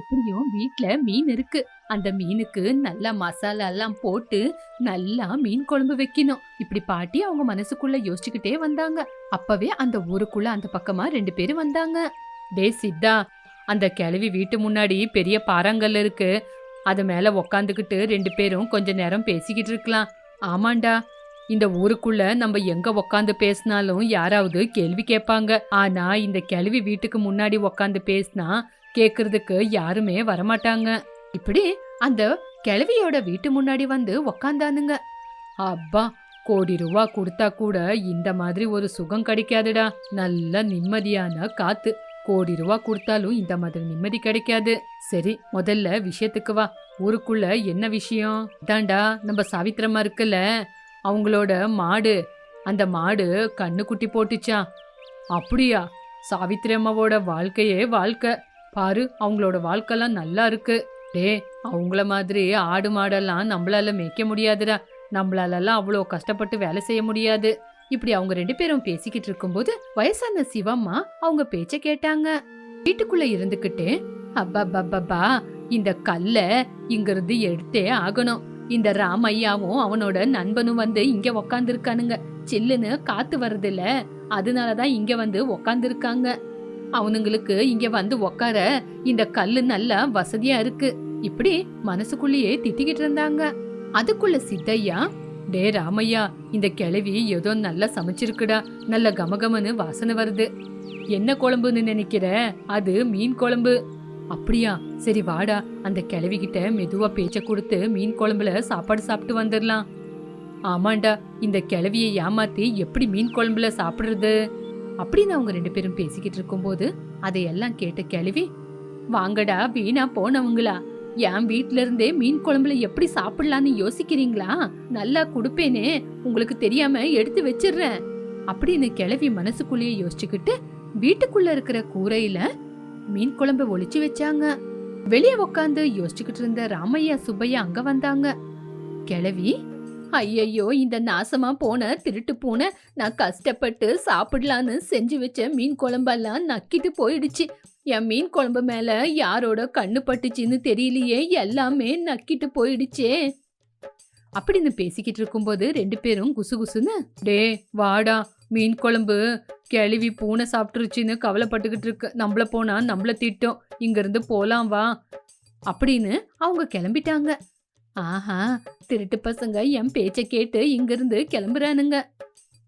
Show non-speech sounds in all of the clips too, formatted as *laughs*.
எப்படியும் வீட்ல மீன் இருக்கு. அந்த மீனுக்கு நல்லா மசாலா எல்லாம் போட்டு நல்லா மீன் குழம்பு வைக்கணும். இப்படி பாட்டி அவங்க மனசுக்குள்ள யோசிச்சுக்கிட்டே வந்தாங்க. அப்பவே அந்த ஊருக்குள்ள அந்த பக்கமா ரெண்டு பேரும் வந்தாங்க. டே சித்தா அந்த கிழவி வீட்டு முன்னாடி பெரிய பாறாங்கல் இருக்கு. அது மேல உக்காந்துக்கிட்டு ரெண்டு பேரும் கொஞ்ச நேரம் பேசிக்கிட்டு இருக்கலாம். ஆமாண்டா இந்த ஊருக்குள்ள நம்ம எங்க உக்காந்து பேசினாலும் யாராவது கேள்வி கேட்பாங்க. ஆனா இந்த கிழவி வீட்டுக்கு முன்னாடி உக்காந்து பேசினா கேக்குறதுக்கு யாருமே வரமாட்டாங்க. இப்படி அந்த கிழவியோட வீட்டு முன்னாடி வந்து உக்காந்தானுங்க. அப்பா கோடி ரூபா கொடுத்தா கூட இந்த மாதிரி ஒரு சுகம் கிடைக்காதுடா. நல்ல நிம்மதியான காத்து. கோடி ரூபா கொடுத்தாலும் இந்த மாதிரி நிம்மதி கிடைக்காது. சரி முதல்ல விஷயத்துக்கு வா. ஊருக்குள்ள என்ன விஷயம்? தாண்டா நம்ம சாவித்திரமா இருக்குல்ல. அவங்களோட மாடு. அந்த மாடு கண்ணுக்குட்டி போட்டுச்சான் அப்படியா? சாவித்திரி அம்மாவோட வாழ்க்கையே வாழ்க்கை. பாரு அவங்களோட வாழ்க்கைலாம் நல்லா இருக்கு. டே அவங்கள மாதிரி ஆடு மாடெல்லாம் நம்மளால மேய்க்க முடியாதுடா. நம்மளாலலாம் அவ்வளோ கஷ்டப்பட்டு வேலை செய்ய முடியாது. இப்படி அவங்க ரெண்டு பேரும் பேசிக்கிட்டு இருக்கும்போது வயசான சிவம்மா அவங்க பேச்ச கேட்டாங்க. வீட்டுக்குள்ள இருந்துகிட்டு அப்பா இந்த கல்ல இங்கிருந்து எடுத்தே ஆகணும். இந்த ராமையாவும் அவனோட நண்பனும் வந்து இங்க உக்காந்துருக்கானுங்க. சில்லுன்னு காத்து வர்றதில்ல. அதனாலதான் இங்க வந்து உக்காந்துருக்காங்க. அவனுங்களுக்கு இங்க வந்து உக்கார இந்த கல்லு நல்லா வசதியா இருக்கு. இப்படி மனசுக்குள்ளேயே திட்டிக்கிட்டு இருந்தாங்க. அதுக்குள்ள சித்தையா டே ராமையா இந்த கிழவி ஏதோ நல்லா சமைச்சிருக்குடா. நல்ல கமகமன்னு வாசனை வருது. என்ன குழம்புன்னு நினைக்கிற? அது மீன் குழம்பு. அப்படியா சரி வாடா. அந்த கிழவி கிட்ட மெதுவா பேச்ச கொடுத்து மீன் குழம்புல சாப்பாடு சாப்பிட்டு வந்துடலாம் ஆமாண்டா இந்த கிழவியை ஏமாத்தி எப்படி மீன் குழம்புல சாப்பிடுறது? அப்படின்னு அவங்க ரெண்டு பேரும் பேசிக்கிட்டு இருக்கும்போது அதையெல்லாம் கேட்ட கேள்வி வாங்கடா வீணா போனவங்களா? என் வீட்ல இருந்தே மீன் குழம்புல எப்படி சாப்பிடலான்னு யோசிக்கிறீங்களா? நல்லா கொடுப்பேனே உங்களுக்கு தெரியாம எடுத்து வச்சிடுறேன். அப்படின்னு கிளவி மனசுக்குள்ளேயே யோசிச்சுக்கிட்டு வீட்டுக்குள்ள இருக்கிற கூரையில மீன் குழம்ப ஒளிச்சு வச்சாங்க. வெளியே உக்காந்து யோசிச்சுக்கிட்டு இருந்த ராமையா சுப்பையா அங்க வந்தாங்க. கிளவி ஐயையோ இந்த நாசமா போன திருட்டு பூனை நான் கஷ்டப்பட்டு சாப்பிடலான்னு செஞ்சு வச்ச மீன் குழம்பெல்லாம் நக்கிட்டு போயிடுச்சு. என் மீன் குழம்பு மேல யாரோட கண்ணு பட்டுச்சுன்னு தெரியலையே எல்லாமே நக்கிட்டு போயிடுச்சே. அப்படின்னு பேசிக்கிட்டு இருக்கும்போது ரெண்டு பேரும் குசு குசுன்னு டே வாடா மீன் குழம்பு கிளவி பூனை சாப்பிட்டுருச்சுன்னு கவலைப்பட்டுக்கிட்டு இருக்கு. நம்மள போனா நம்மள திட்டம். இங்கிருந்து போலாம் வா. அப்படின்னு அவங்க கிளம்பிட்டாங்க. ஆஹா திருட்டு பசங்க என் பேச்ச கேட்டு இங்கிருந்து கிளம்புறானுங்க.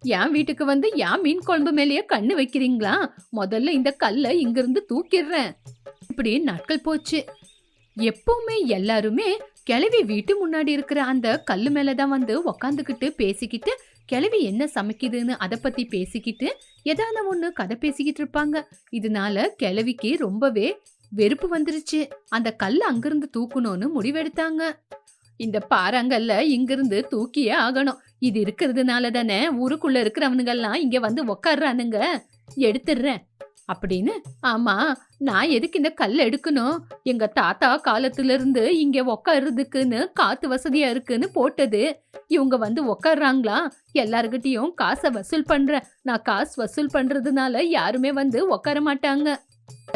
என் வீட்டுக்கு வந்து என் மீன் குழம்பு மேலேயே கண்ணு வைக்கிறீங்களா? முதல்ல இந்த கல்லை இங்கிருந்து தூக்கிடுறேன். இப்படி நாட்கள் போச்சு. எப்பவுமே எல்லாருமே கிளவி வீட்டு முன்னாடி இருக்கிற அந்த கல்லு மேலே தான் வந்து உக்காந்துக்கிட்டு பேசிக்கிட்டு கிளவி என்ன சமைக்குதுன்னு அதை பத்தி பேசிக்கிட்டு ஏதான ஒண்ணு கதை பேசிக்கிட்டு இருப்பாங்க. இதனால கிளவிக்கு ரொம்பவே வெறுப்பு வந்துருச்சு. அந்த கல் அங்கிருந்து தூக்கணும்னு முடிவெடுத்தாங்க. இந்த பாறாங்கல்ல இங்கிருந்து தூக்கியே ஆகணும். இது இருக்கிறதுனால தானே ஊருக்குள்ள இருக்கிறவனுங்கெல்லாம் இங்க வந்து உக்காடுறானுங்க எடுத்துடுறேன். அப்படின்னு ஆமா நான் எதுக்கு இந்த கல் எடுக்கணும்? எங்க தாத்தா காலத்துல இருந்து இங்க உக்காடுறதுக்குன்னு காத்து வசதியா இருக்குன்னு போட்டது. இவங்க வந்து உக்காடுறாங்களா எல்லார்கிட்டயும் காசை வசூல் பண்றேன். நான் காசு வசூல் பண்றதுனால யாருமே வந்து உக்கார மாட்டாங்க.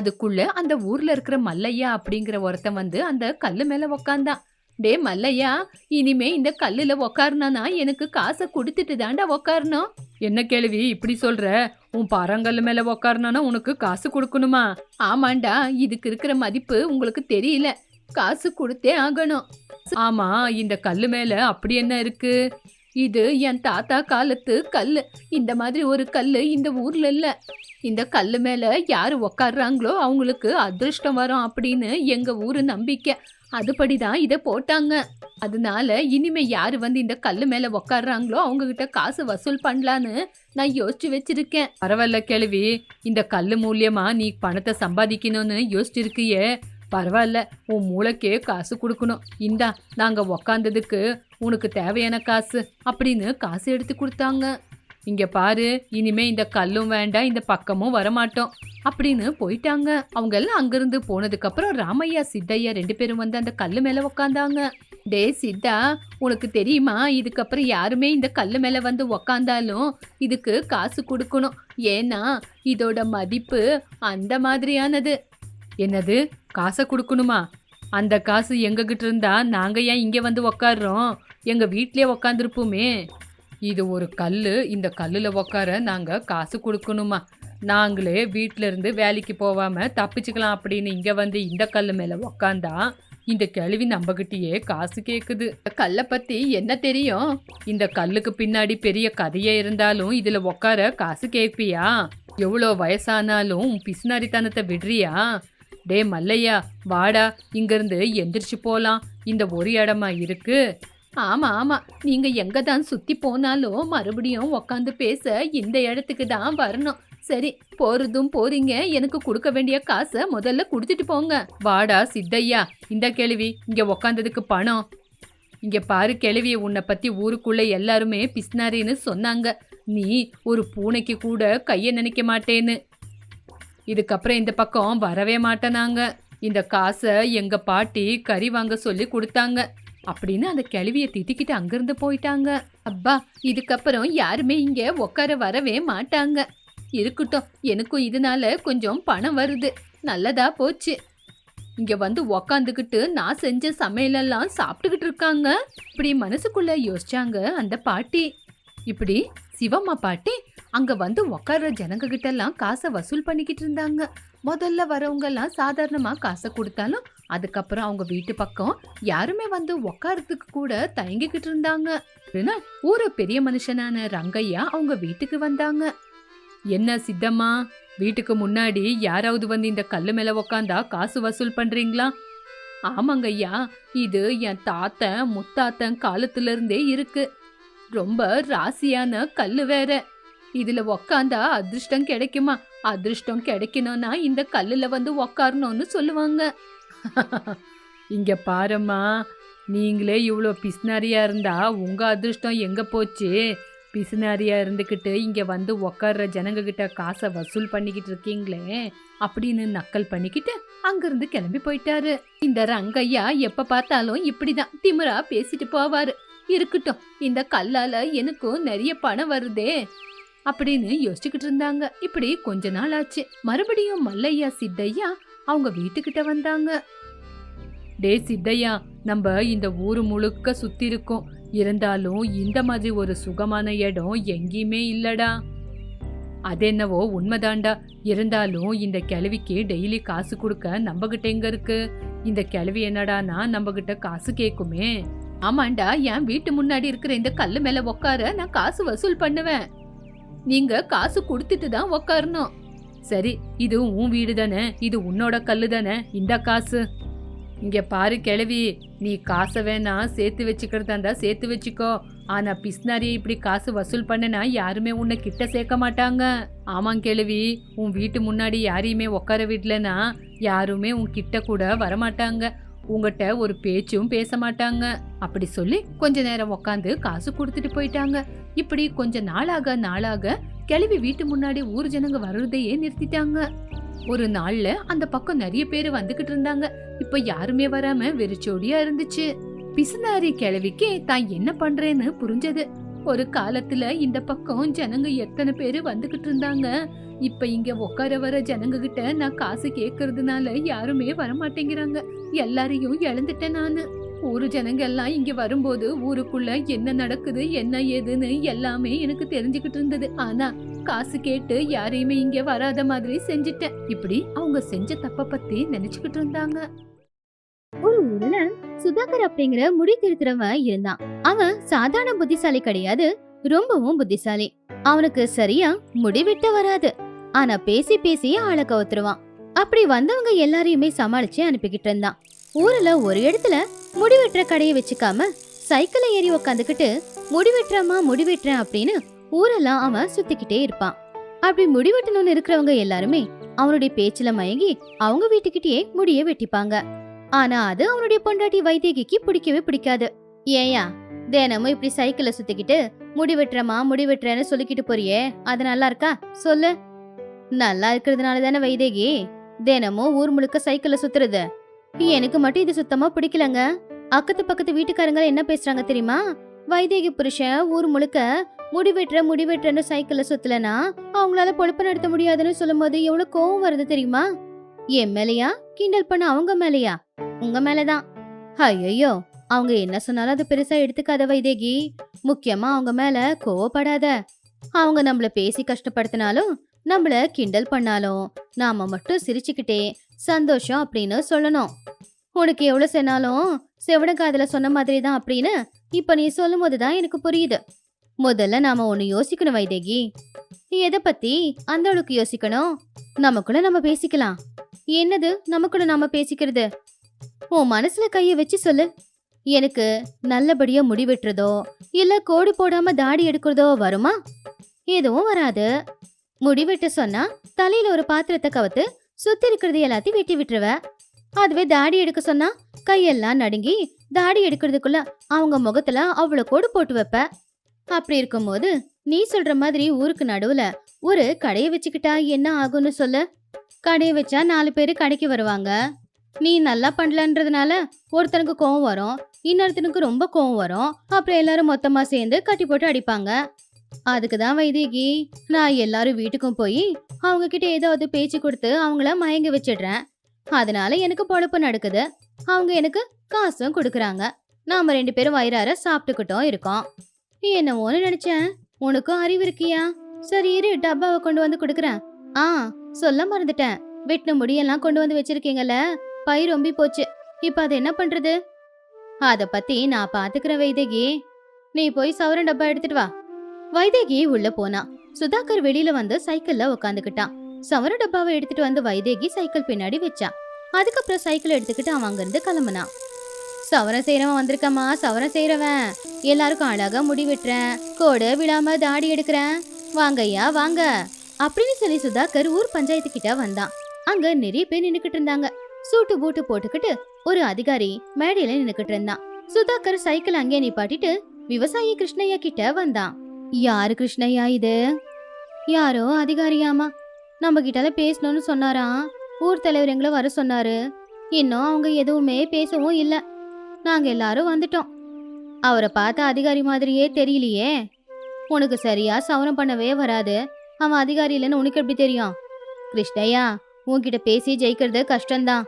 அதுக்குள்ள அந்த ஊர்ல இருக்கிற மல்லையா அப்படிங்கிற ஒருத்தன் வந்து அந்த கல்லு மேல உக்காந்தான். டே மல்லையா இனிமே இந்த கல்லுல உக்காருனானா எனக்கு காசை கொடுத்துட்டு தாண்டா உக்காரணும். என்ன கேள்வி இப்படி சொல்ற? உன் பாறாங்கல்லு மேல உக்காருனானா உனக்கு காசு கொடுக்கணுமா? ஆமாண்டா இதுக்கு இருக்கிற மதிப்பு உங்களுக்கு தெரியல. காசு கொடுத்தே ஆகணும். ஆமா இந்த கல்லு மேல அப்படி என்ன இருக்கு? இது என் தாத்தா காலத்து கல்லு. இந்த மாதிரி ஒரு கல்லு இந்த ஊர்ல இல்ல. இந்த கல்லு மேல யாரு உக்காடுறாங்களோ அவங்களுக்கு அதிர்ஷ்டம் வரும் அப்படின்னு எங்க ஊரு நம்பிக்கை. அதுபடிதான் இதை போட்டாங்க. அதனால இனிமே யாரு வந்து இந்த கல்லு மேல உக்காடுறாங்களோ அவங்க கிட்ட காசு வசூல் பண்ணலான்னு நான் யோசிச்சு வச்சிருக்கேன். பரவாயில்ல கேள்வி இந்த கல்லு மூலியமா நீ பணத்தை சம்பாதிக்கணும்னு யோசிச்சிருக்கியே. பரவாயில்ல உன் மூளைக்கே காசு கொடுக்கணும். இந்தா நாங்க உக்காந்ததுக்கு உனக்கு தேவையான காசு அப்படின்னு காசு எடுத்து கொடுத்தாங்க. இங்க பாரு இனிமே இந்த கல்லும் வேண்டாம் இந்த பக்கமும் வரமாட்டோம். அப்படின்னு போயிட்டாங்க. அவங்க எல்லாம் அங்கிருந்து போனதுக்கு அப்புறம் ராமையா சித்தையா ரெண்டு பேரும் வந்து அந்த கல்லு மேல உக்காந்தாங்க. டே சித்தா உனக்கு தெரியுமா? இதுக்கப்புறம் யாருமே இந்த கல்லு மேல வந்து உக்காந்தாலும் இதுக்கு காசு கொடுக்கணும். ஏன்னா இதோட மதிப்பு அந்த மாதிரியானது. என்னது? காசை கொடுக்கணுமா? அந்த காசு எங்ககிட்ட இருந்தா நாங்க ஏன் இங்க வந்து உக்காடுறோம் எங்க வீட்லயே உக்காந்துருப்போமே. இது ஒரு கல்லு. இந்த கல்லுல உக்கார நாங்க காசு கொடுக்கணுமா? நாங்களே வீட்ல இருந்து வேலைக்கு போகாமல் தப்பிச்சுக்கலாம் அப்படின்னு இங்க வந்து இந்த கல்லு மேல உக்காந்தா இந்த கேள்வி நம்மகிட்டயே காசு கேக்குது. கல்லை பத்தி என்ன தெரியும்? இந்த கல்லுக்கு பின்னாடி பெரிய கதையே இருந்தாலும் இதுல உக்கார காசு கேட்பியா எவ்வளோ வயசானாலும் உன் பிசுனாரித்தனத்தை விடுறியா? டே மல்லையா வாடா இங்கிருந்து எந்திரிச்சு போலாம். இந்த ஒரு இடமா இருக்கு. ஆமா ஆமா. நீங்க எங்க தான் சுத்தி போனாலும் மறுபடியும் உக்காந்து பேச இந்த இடத்துக்கு தான் வரணும். சரி போறதும் போறீங்க. எனக்கு கொடுக்க வேண்டிய காசை முதல்ல கொடுத்துட்டு போங்க. வாடா சித்தையா. இந்த கேள்வி இங்க உக்காந்ததுக்கு பணம். இங்க பாரு கேள்வி உன்னை பத்தி ஊருக்குள்ள எல்லாருமே பிஸ்னாரின்னு சொன்னாங்க. நீ ஒரு பூனைக்கு கூட கைய நினைக்க மாட்டேன்னு. இதுக்கப்புறம் இந்த பக்கம் வரவே மாட்டேனாங்க. இந்த காசை எங்க பாட்டி கறி வாங்க சொல்லி கொடுத்தாங்க. அப்படின்னு அந்த கிழவிய திட்டிக்கிட்டு அங்கிருந்து போயிட்டாங்க. அப்பா இதுக்கப்புறம் யாருமே இங்க உட்கார வரவே மாட்டாங்க. இருக்கட்டும் எனக்கும் இதனால கொஞ்சம் பணம் வருது. நல்லதா போச்சு. இங்க வந்து உக்காந்துக்கிட்டு நான் செஞ்ச சமையலெல்லாம் சாப்பிட்டுக்கிட்டு இருக்காங்க. இப்படி மனசுக்குள்ள யோசிச்சாங்க அந்த பாட்டி. இப்படி சிவம்மா பாட்டி அங்க வந்து உக்கார ஜனங்க கிட்ட எல்லாம் காசை வசூல் பண்ணிக்கிட்டு இருந்தாங்க. முதல்ல வரவங்க எல்லாம் சாதாரணமா காசை கொடுத்தாலும் அதுக்கப்புறம் அவங்க வீட்டு பக்கம் யாருமே வந்து உக்காரத்துக்கு கூட தயங்கிக்கிட்டு இருந்தாங்க. ஒரு பெரிய மனுஷனான ரங்கையா அவங்க வீட்டுக்கு வந்தாங்க. என்ன சித்தம்மா வீட்டுக்கு முன்னாடி யாராவது வந்து இந்த கல்லு மேல உக்காந்தா காசு வசூல் பண்றீங்களா? ஆமாங்க ஐயா இது என் தாத்தன் முத்தாத்தன் காலத்துல இருந்தே இருக்கு. ரொம்ப ராசியான கல்லு வேற. இதுல உக்காந்தா அதிர்ஷ்டம் கிடைக்குமா? அதிர்ஷ்டம் கிடைக்கணும்னா இந்த கல்லுல வந்து உக்காரணும்னு சொல்லுவாங்க. *laughs* இங்கே பாரும்மா நீங்களே இவ்வளோ பிஸ்னாரியா இருந்தா உங்கள் அதிர்ஷ்டம் எங்கே போச்சு? பிசுனாரியாக இருந்துக்கிட்டு இங்கே வந்து உக்கார்ற ஜனங்கக்கிட்ட காசை வசூல் பண்ணிக்கிட்டு இருக்கீங்களே? அப்படின்னு நக்கல் பண்ணிக்கிட்டு அங்கேருந்து கிளம்பி போயிட்டாரு. இந்த ரங்கையா எப்போ பார்த்தாலும் இப்படி தான் திமிரா பேசிட்டு போவார். இருக்கட்டும் இந்த கல்லால் எனக்கும் நிறைய பணம் வருதே அப்படின்னு யோசிச்சுக்கிட்டு இருந்தாங்க. இப்படி கொஞ்ச நாள் ஆச்சு. மறுபடியும் மல்லையா சித்தையா அவங்க வீட்டுக்கிட்ட வந்தாங்க. டே சித்தையா நம்ம இந்த ஊர் முழுக்க சுத்தி இருக்கோம். இருந்தாலும் இந்த மாதிரி ஒரு சுகமான இடம் எங்கேயுமே இல்லடா. அதென்னவோ உண்மைதான்டா. இருந்தாலும் இந்த கிழவிக்கு டெய்லி காசு கொடுக்க நம்மகிட்ட எங்க இருக்கு? இந்த கிழவி என்னடானா நம்மகிட்ட காசு கேட்குமே. ஆமாண்டா என் வீட்டு முன்னாடி இருக்கிற இந்த கல்லு மேல உக்கார நான் காசு வசூல் பண்ணுவேன். நீங்க காசு கொடுத்துட்டு தான் உக்காரணும். சரி இது உன் வீடு தானே? இது உன்னோட கல்லு தானே? இந்த காசு. இங்க பாரு கிழவி நீ காசை வேணா சேர்த்து வச்சுக்கிறதா இருந்தா சேர்த்து வச்சுக்கோ. ஆனா பிஸ்னாரியை இப்படி காசு வசூல் பண்ணனா யாருமே உன்னை கிட்ட சேர்க்க மாட்டாங்க. ஆமாம் கிழவி உன் வீட்டு முன்னாடி யாரையுமே உட்கார விடலனா யாருமே உன் கிட்ட கூட வரமாட்டாங்க. உங்ககிட்ட ஒரு பேச்சும் பேச மாட்டாங்க. அப்படி சொல்லி கொஞ்ச நேரம் உக்காந்து காசு கொடுத்துட்டு போயிட்டாங்க. இப்படி கொஞ்ச நாளாக நாளாக கிளவி வீட்டு முன்னாடி ஊர் ஜனங்க வர்றதையே நிறுத்திட்டாங்க. ஒரு நாள்ல அந்த பக்கம் நிறைய பேர் வந்துகிட்டு இருந்தாங்க. இப்ப யாருமே வராம வெறிச்சோடியா இருந்துச்சு. பிசுனாரி கிழவிக்கு தான் என்ன பண்றேன்னு புரிஞ்சது. ஒரு காலத்துல இந்த பக்கம் ஜனங்க எத்தனை பேர் வந்துகிட்டு இருந்தாங்க. இப்ப இங்க உட்கார வர ஜனங்க கிட்ட நான் காசு கேக்குறதுனால யாருமே வர மாட்டேங்கிறாங்க எல்லாரையும் இழந்துட்டேன் நானு. ஊரு ஜனங்க எல்லாம் இங்க வரும்போது ஊருக்குள்ள என்ன நடக்குது என்ன ஏதுன்னு எல்லாமே எனக்கு தெரிஞ்சுக்கிட்டு இருந்தது. ஆனா காசு கேட்டு யாரையுமே இங்க வராத மாதிரி செஞ்சுட்டேன். இப்படி அவங்க செஞ்ச தப்ப பத்தி நினைச்சுக்கிட்டு இருந்தாங்க. ஒரு ஊர்ல சுதாகர் அப்படிங்கிற முடி திருத்துறவன் இருந்தான். அவன் சாதாரண புத்திசாலி கிடையாது ரொம்பவும் புத்திசாலி. அவனுக்கு சரியா முடி வராது. ஆனா பேசி பேசி ஆளை கவுத்துருவான். அப்படி வந்தவங்க எல்லாரையுமே சமாளிச்சு அனுப்பிக்கிட்டு இருந்தான். ஊர்ல ஒரு இடத்துல முடி வெட்டுற கடையை வச்சுக்காம சைக்கிளை ஏறி உக்காந்துக்கிட்டு முடி முடிவெட்டுறேன் முடி வெட்டுறேன் அப்படின்னு ஊரெல்லாம் அவன் சுத்திக்கிட்டே இருப்பான். அப்படி முடி வெட்டணும்னு இருக்கிறவங்க எல்லாருமே அவனுடைய பேச்சுல மயங்கி அவங்க வீட்டுக்கிட்டயே முடிய வெட்டிப்பாங்க. ஆனா அது அவனுடைய பொண்டாட்டி வைத்தியகிக்கு பிடிக்கவே பிடிக்காது. ஏயா தினமும் இப்படி சைக்கிளை சுத்திக்கிட்டு முடி வெட்டுறமா முடி வெட்டுறேன்னு சொல்லிக்கிட்டு போறியே அது நல்லா இருக்கா? சொல்லு. நல்லா இருக்கிறதுனால தானே வைதேகி தினமும் ஊர் முழுக்க சைக்கிளை சுத்துறது. எனக்கு மட்டும் இது சுத்தமா பிடிக்கலங்க. அக்கத்து பக்கத்து வீட்டுக்காரங்க என்ன பேசுறாங்க தெரியுமா? வைதேகி புருஷன் ஊர் முழுக்க முடி வெட்டுற முடி வெட்டுறன்னு சைக்கிளை சுத்தலனா அவங்களால பொழப்பு நடத்த முடியாதுன்னு சொல்லும்போது எவ்வளவு கோவம் வருது தெரியுமா? என் மேலையா? கிண்டல் பண்ண அவங்க மேலையா? உங்க மேலதான். ஐயோ அவங்க என்ன சொன்னாலும் அது பெருசா எடுத்துக்காத வைதேகி. முக்கியமா அவங்க மேல கோவப்படாத. அவங்க நம்மள பேசி கஷ்டப்படுத்தினாலும் நம்மள கிண்டல் பண்ணாலும் நாம மட்டும் சிரிச்சுக்கிட்டே சந்தோஷம் அப்படின்னு சொல்லணும். உனக்கு எவ்வளவு சொன்னாலும் செவட காதுல சொன்ன மாதிரி தான் அப்படின்னு இப்ப நீ சொல்லும் போதுதான் எனக்கு புரியுது. முதல்ல நாம ஒண்ணு யோசிக்கணும் வைதேகி. எதை பத்தி அந்த அளவுக்கு யோசிக்கணும்? நமக்குள்ள நம்ம பேசிக்கலாம். என்னது நமக்குள்ள நாம பேசிக்கிறது? உன் மனசுல கைய வச்சு சொல்லு. எனக்கு நல்லபடியா முடி வெட்டுறதோ இல்ல கோடு போடாம தாடி எடுக்கிறதோ வருமா? எதுவும் வராது. முடி சொன்னா தலையில ஒரு பாத்திரத்தை கவுத்து சுத்தி இருக்கிறது எல்லாத்தையும் வெட்டி விட்டுருவ. அதுவே தாடி எடுக்க சொன்னா கையெல்லாம் நடுங்கி தாடி எடுக்கிறதுக்குள்ள அவங்க முகத்துல அவ்வளவு கோடு போட்டு வைப்ப. அப்படி இருக்கும்போது நீ சொல்ற மாதிரி ஊருக்கு நடுவுல ஒரு கடையை வச்சுக்கிட்டா என்ன ஆகும்னு சொல்லு? கடையை வச்சா நாலு பேர் கடைக்கு வருவாங்க. நீ நல்லா பண்ணலன்றதுனால ஒருத்தனுக்கு கோவம் வரும் இன்னொருத்தனுக்கு ரொம்ப கோவம் வரும் அப்புறம் எல்லாரும் மொத்தமா சேர்ந்து கட்டி போட்டு அடிப்பாங்க. அதுக்கு தான் வைதேகி நான் எல்லாரும் வீட்டுக்கும் போய் அவங்க கிட்ட ஏதாவது பேச்சு கொடுத்து அவங்கள மயங்க வச்சிடுறேன். அதனால எனக்கு பொழப்பு நடக்குது. அவங்க எனக்கு காசும் கொடுக்குறாங்க. நாம ரெண்டு பேரும் வயிறார சாப்பிட்டுக்கிட்டோம் இருக்கோம். என்னவோன்னு நினைச்சேன். உனக்கும் அறிவு இருக்கியா? சரி இரு டப்பாவை கொண்டு வந்து கொடுக்குறேன். ஆ சொல்ல மறந்துட்டேன். வெட்டின முடியெல்லாம் கொண்டு வந்து வச்சிருக்கீங்கல்ல? பை ரொம்பி போச்சு. இப்ப அது என்ன பண்றது? அத பத்தி நான் பாத்துக்கிறேன் வைதேகி. நீ போய் சவரன் டப்பா எடுத்துட்டு வா. வைதேகி உள்ள போனா. சுதாகர் வெளியில வந்து சைக்கிள்ல உக்காந்துக்கிட்டான் சவர டப்பாவை எடுத்துட்டு வந்து வைதேகி சைக்கிள் பின்னாடி வச்சான் அதுக்கப்புறம் சைக்கிள் எடுத்துக்கிட்டு அவன் அங்கிருந்து கிளம்புனான் சவரம் செய்யறவன் வந்திருக்கம்மா சவரம் செய்யறவன் எல்லாருக்கும் அழகா முடி வெட்டுறேன் கோடு விழாம தாடி எடுக்கிறேன். வாங்கய்யா வாங்க. அப்படின்னு சொல்லி சுதாகர் ஊர் பஞ்சாயத்து கிட்ட வந்தான். அங்க நிறைய பேர் நின்னுக்கிட்டு இருந்தாங்க. சூட்டு பூட்டு போட்டுக்கிட்டு ஒரு அதிகாரி மேடையில நின்றுக்கிட்டு இருந்தான். சுதாகர் சைக்கிள் அங்கே நிப்பாட்டிட்டு விவசாயி கிருஷ்ணய்யா கிட்ட வந்தான். யாரு கிருஷ்ணய்யா இது? யாரோ அதிகாரியாமா? நம்ம கிட்டால பேசணும்னு சொன்னாராம் ஊர் தலைவர் எங்களை வர சொன்னாரு. இன்னும் அவங்க எதுவுமே பேசவும் இல்லை. நாங்க எல்லாரும் வந்துட்டோம். அவரை பார்த்த அதிகாரி மாதிரியே தெரியலையே. உனக்கு சரியா சவரம் பண்ணவே வராது. அவன் அதிகாரி இல்லைன்னு உனக்கு எப்படி தெரியும்? கிருஷ்ணய்யா உன்கிட்ட பேசி ஜெயிக்கிறது கஷ்டம்தான்.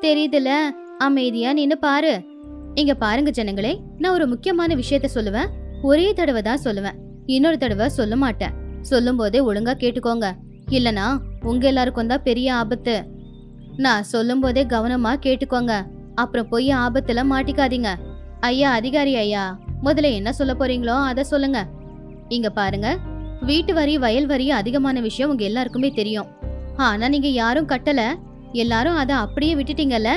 தெரியுதுல அமைதியா நின்னு பாரு. இங்க பாருங்க ஜனங்களே நான் ஒரு முக்கியமான விஷயத்த சொல்லுவேன். ஒரே தடவை தான் சொல்லுவேன். இன்னொரு தடவை சொல்ல மாட்டேன். சொல்லும் போதே ஒழுங்கா கேட்டுக்கோங்க. இல்லனா உங்க எல்லாருக்கும் தான் பெரிய ஆபத்து. நான் சொல்லும் போதே கவனமா கேட்டுக்கோங்க. அப்புறம் போய் ஆபத்துல மாட்டிக்காதீங்க. ஐயா அதிகாரி ஐயா முதல்ல என்ன சொல்ல போறீங்களோ அதை சொல்லுங்க. இங்க பாருங்க. வீட்டு வரி வயல் வரி அதிகமான விஷயம் உங்க எல்லாருக்குமே தெரியும். ஆனா நீங்க யாரும் கட்டல. எல்லாரும் அதை அப்படியே விட்டுட்டீங்கல்ல?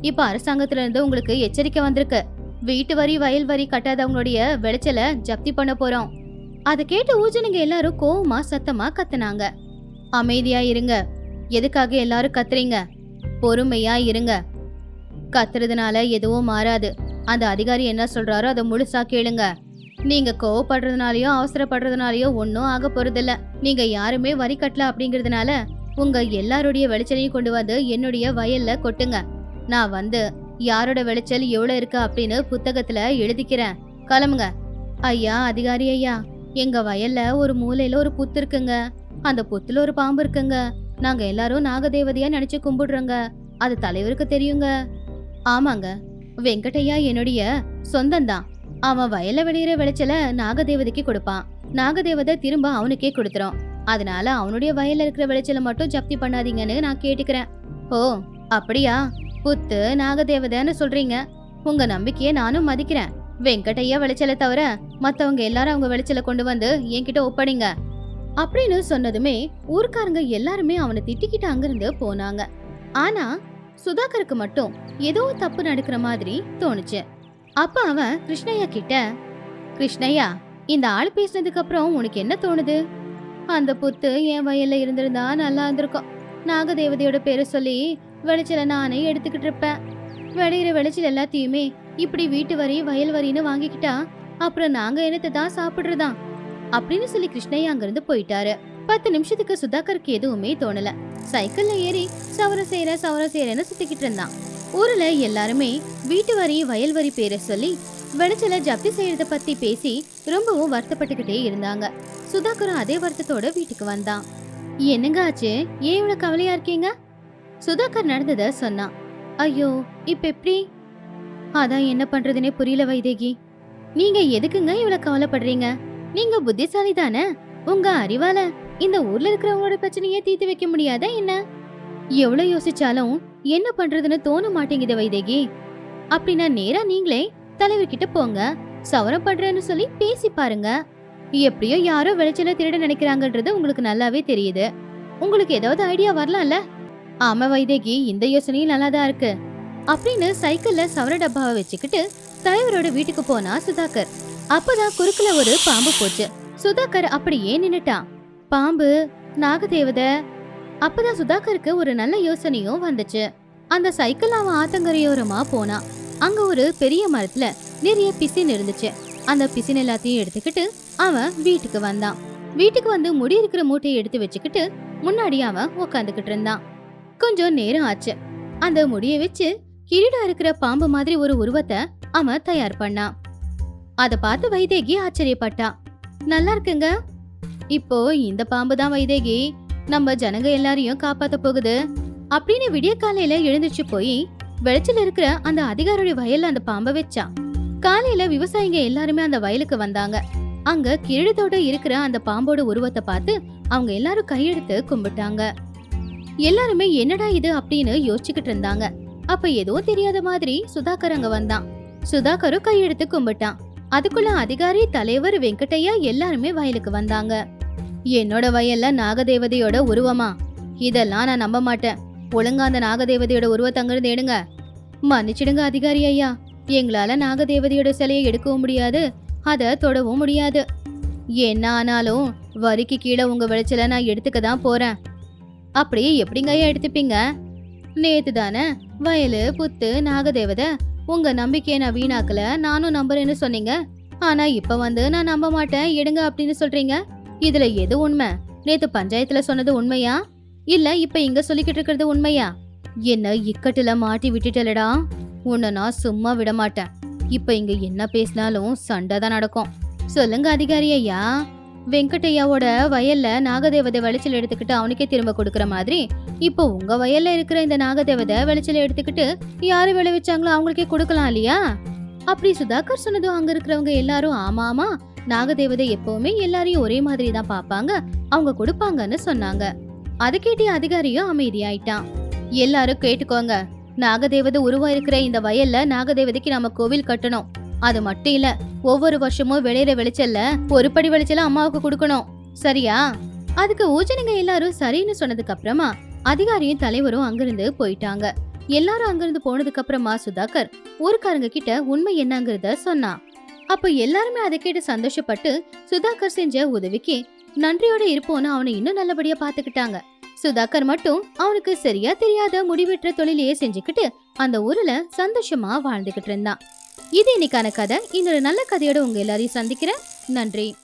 இப்ப அரசாங்கத்துல இருந்து உங்களுக்கு எச்சரிக்கை வந்திருக்கு. வீட்டு வரி வயல் வரி கட்டாதவங்களுடைய விளைச்சல ஜப்தி பண்ண போறோம். அதை கேட்டு ஊஜனுங்க எல்லாரும் கோவமா சத்தமா கத்துனாங்க. அமைதியா இருங்க. எதுக்காக எல்லாரும் கத்துறீங்க? பொறுமையா இருங்க. கத்துறதுனால எதுவும் மாறாது. அந்த அதிகாரி என்ன சொல்றாரோ அதை முழுசா கேளுங்க. நீங்க கோவப்படுறதுனாலயோ அவசரப்படுறதுனாலயோ ஒன்னும் ஆக போறதில்ல. நீங்க யாருமே வரி கட்டல அப்படிங்கறதுனால உங்க எல்லாருடைய விளைச்சலையும் கொண்டு வந்து என்னுடைய வயல்ல கொட்டுங்க. நான் வந்து யாரோட விளைச்சல் எவ்வளவு இருக்கு அப்படின்னு புத்தகத்துல எழுதிக்கிறேன். கிளம்புங்க ஐயா அதிகாரி ஐயா எங்க வயல்ல ஒரு மூலையில ஒரு புத்து இருக்குங்க. அந்த புத்துல ஒரு பாம்பு இருக்குங்க. நாங்க எல்லாரும் நாகதேவதையா நினைச்சு கும்பிடுறோங்க. அது தலைவருக்கு தெரியுங்க. ஆமாங்க. வெங்கட்டையா என்னுடைய சொந்தம்தான் அவன் வயல்ல விளையிற விளைச்சல நாகதேவதைக்கு கொடுப்பான். நாகதேவதை திரும்ப அவனுக்கே கொடுத்துரும். அதனால அவனுடைய வயல்ல இருக்கிற விளைச்சலை மட்டும் ஜப்தி பண்ணாதீங்கன்னு நான் கேட்டுக்கிறேன். ஓ அப்படியா? புத்து நாகதேவதைன்னு சொல்றீங்க. உங்க நம்பிக்கையை நானும் மதிக்கிறேன். வெங்கட்டையா விளைச்சலை தவிர மத்தவங்க எல்லாரும் அவங்க விளைச்சலை கொண்டு வந்து என்கிட்ட ஒப்படைங்க அப்படின்னு சொன்னதுமே ஊர்க்காரங்க எல்லாருமே அவனை திட்டிக்கிட்டு அங்கிருந்து போனாங்க. ஆனா சுதாகருக்கு மட்டும் ஏதோ தப்பு நடக்கிற மாதிரி தோணுச்சு. அப்ப அவன் கிருஷ்ணய்யா கிட்ட கிருஷ்ணய்யா இந்த ஆள் பேசினதுக்கு அப்புறம் உனக்கு என்ன தோணுது? அந்த புத்து என் வயல்ல இருந்திருந்தா நல்லா இருந்திருக்கும். நாகதேவதையோட பேரை சொல்லி விளைச்சல நானே எடுத்துக்கிட்டு இருப்பேன். விளையிற விளைச்சல் எல்லாத்தையுமே இப்படி வீட்டு வரி வயல் வரின்னு வாங்கிக்கிட்டா அப்புறம் நாங்க என்னத்தை தான் சாப்பிடுறதா அப்படின்னு சொல்லி கிருஷ்ணய்யா அங்கிருந்து போயிட்டாரு. பத்து நிமிஷத்துக்கு சுதாகருக்கு எதுவுமே தோணல. சைக்கிள்ல ஏறி சவர செய்யற சவர செய்யறன்னு சுத்திக்கிட்டு இருந்தான். ஊர்ல எல்லாருமே வீட்டு வரி வயல் வரி பேரை சொல்லி விளைச்சல ஜப்தி செய்யறத பத்தி பேசி ரொம்பவும் வருத்தப்பட்டுக்கிட்டே இருந்தாங்க. சுதாகரும் அதே வருத்தத்தோட வீட்டுக்கு வந்தான். என்னங்க ஆச்சு? ஏன் இவ்வளவு கவலையா இருக்கீங்க? சுதாகர் நடந்தத சொன்னான். ஐயோ இப்ப எப்படி? அதான் என்ன பண்றதுனே புரியல வைதேகி. நீங்க எதுக்குங்க இவ்வளவு கவலைப்படுறீங்க? நீங்க புத்திசாலி தானே உங்க அறிவால இந்த ஊர்ல இருக்கிறவங்களோட பிரச்சனையே தீர்த்து வைக்க முடியாதா என்ன? எவ்வளவு யோசிச்சாலும் என்ன பண்றதுன்னு தோண மாட்டேங்குது வைதேகி. அப்படின்னா நேரா நீங்களே தலைவர்கிட்ட போங்க. சவரம் பண்றேன்னு சொல்லி பேசி பாருங்க. எப்படியோ யாரோ வெளிச்சல திருட நினைக்கிறாங்கன்றது உங்களுக்கு நல்லாவே தெரியுது. உங்களுக்கு ஏதாவது ஐடியா வரலாம்ல? ஆமா வைதேகி இந்த யோசனையும் நல்லாதான் இருக்கு. அப்படின்னு சைக்கிள்ல சவர டப்பாவை வச்சுக்கிட்டு தலைவரோட வீட்டுக்கு போனா சுதாகர். அப்பதான் குறுக்குல ஒரு பாம்பு போச்சு. சுதாகர் அப்படியே நின்னுட்டான். பாம்பு நாகதேவத. அப்பதான் சுதாகருக்கு ஒரு நல்ல யோசனையும் வந்துச்சு. அந்த சைக்கிள் அவன் ஆத்தங்கரையோரமா போனான் அங்க ஒரு பெரிய மரத்துல நிறைய பிசின் இருந்துச்சு. அந்த பிசின் எல்லாத்தையும் எடுத்துக்கிட்டு அவன் வீட்டுக்கு வந்தான். வீட்டுக்கு வந்து முடி இருக்கிற மூட்டையை எடுத்து வச்சுக்கிட்டு முன்னாடி அவன் உக்காந்துக்கிட்டு இருந்தான். கொஞ்சம் நேரம் ஆச்சு. அந்த முடியை வச்சு கிரீடம் இருக்கிற பாம்பு மாதிரி ஒரு உருவத்தை அவன் தயார் பண்ணான் அதை பார்த்து வைதேகி ஆச்சரியப்பட்டான் நல்லா இருக்குங்க. இப்போ இந்த பாம்பு தான் வைதேகி. நம்ம ஜனங்க எல்லாரையும் காப்பாத்த போகுது. அப்படின்னு விடிய காலையில எழுந்திருச்சு போய் வெளிச்சல் இருக்கிற அந்த அதிகாரியோட வயல்ல அந்த பாம்பை வச்சான் காலையில விவசாயிங்க எல்லாருமே அந்த வயலுக்கு வந்தாங்க. அங்க கிரீடத்தோட இருக்கிற அந்த பாம்போட உருவத்தை பார்த்து அவங்க எல்லாரும் கையெடுத்து கும்பிட்டாங்க. எல்லாருமே என்னடா இது? அப்படின்னு யோசிச்சுக்கிட்டு இருந்தாங்க. அப்ப எதுவும் தெரியாத மாதிரி சுதாகர் அங்க வந்தான். சுதாகரும் கையெடுத்து கும்பிட்டான். அதுக்குள்ள அதிகாரி தலைவர் வெங்கட்டையா எல்லாருமே வயலுக்கு வந்தாங்க. என்னோட வயல்ல நாகதேவதையோட உருவமா? இதெல்லாம் நான் நம்ப மாட்டேன். ஒழுங்கா அந்த நாகதேவதையோட உருவத்தங்கிருந்து எடுங்க. மன்னிச்சிடுங்க அதிகாரி ஐயா. எங்களால நாகதேவதையோட சிலையை எடுக்கவும் முடியாது. அதை தொடவும் முடியாது. என்ன ஆனாலும் வரிக்கு கீழே உங்க விளைச்சல நான் எடுத்துக்க தான் போறேன். அப்படியே எப்படிங்க ஐயா எடுத்துப்பீங்க? நேத்து தானே? வயலு புத்து நாகதேவதை உங்க நம்பிக்கையை நான் வீணாக்கல நானும் நம்புறேன்னு சொன்னீங்க. ஆனா இப்ப வந்து நான் நம்ப மாட்டேன். எடுங்க அப்படின்னு சொல்றீங்க? இதுல எது உண்மை? நேத்து பஞ்சாயத்துல சொன்னது உண்மையா? இல்ல இப்ப இங்க சொல்லிக்கிட்டு இருக்கிறது உண்மையா? என்ன இக்கட்டுல மாட்டி விட்டுட்டலடா. உன்னை நான் சும்மா விட மாட்டேன். இப்ப இங்க என்ன பேசினாலும் சண்டை தான் நடக்கும். சொல்லுங்க அதிகாரி ஐயா. வெங்கட்டையாவோட வயல்ல நாகதேவதை விளைச்சல் எடுத்துக்கிட்டு அவனுக்கே திரும்ப கொடுக்குற மாதிரி இப்போ உங்க வயல்ல இருக்கிற இந்த நாகதேவதை விளைச்சல் எடுத்துக்கிட்டு யாரு விளைவிச்சாங்களோ அவங்களுக்கே கொடுக்கலாம் இல்லையா? அப்படி சுதாகர் சொன்னதும் அங்க இருக்கிறவங்க எல்லாரும் ஆமா ஆமா நாகதேவதை எப்பவுமே எல்லாரையும் ஒரே மாதிரி தான் பாப்பாங்க அவங்க கொடுப்பாங்கன்னு சொன்னாங்க. அது கேட்டி அதிகாரியும் அமைதியாயிட்டான். எல்லாரும் கேட்டுக்கோங்க நாகதேவதை உருவா இருக்கிற இந்த வயல்ல நாகதேவதைக்கு நம்ம கோவில் கட்டணும். அது மட்டும் இல்ல ஒவ்வொரு வருஷமும் விளையிற விளைச்சல்ல ஒரு படி விளைச்சல அம்மாவுக்கு கொடுக்கணும். சரியா? அதுக்கு ஊஜனுங்க எல்லாரும் சரின்னு சொன்னதுக்கு அப்புறமா அதிகாரியும் தலைவரும் அங்கிருந்து போயிட்டாங்க. எல்லாரும் அங்கிருந்து போனதுக்கு அப்புறமா சுதாகர் ஊருக்காரங்க கிட்ட உண்மை என்னங்கிறத சொன்னான் அப்ப எல்லாருமே அதை கேட்டு சந்தோஷப்பட்டு சுதாகர் செஞ்ச உதவிக்கு நன்றியோட இருப்போன்னு அவனை இன்னும் நல்லபடியா பாத்துக்கிட்டாங்க. சுதாகர் மட்டும் அவனுக்கு சரியா தெரியாத முடிவெற்ற தொழிலையே செஞ்சுக்கிட்டு அந்த ஊர்ல சந்தோஷமா வாழ்ந்துகிட்டு இருந்தான். இது இன்னைக்கான கதை. இன்னொரு நல்ல கதையோட உங்க எல்லாரையும் சந்திக்கிறேன். நன்றி.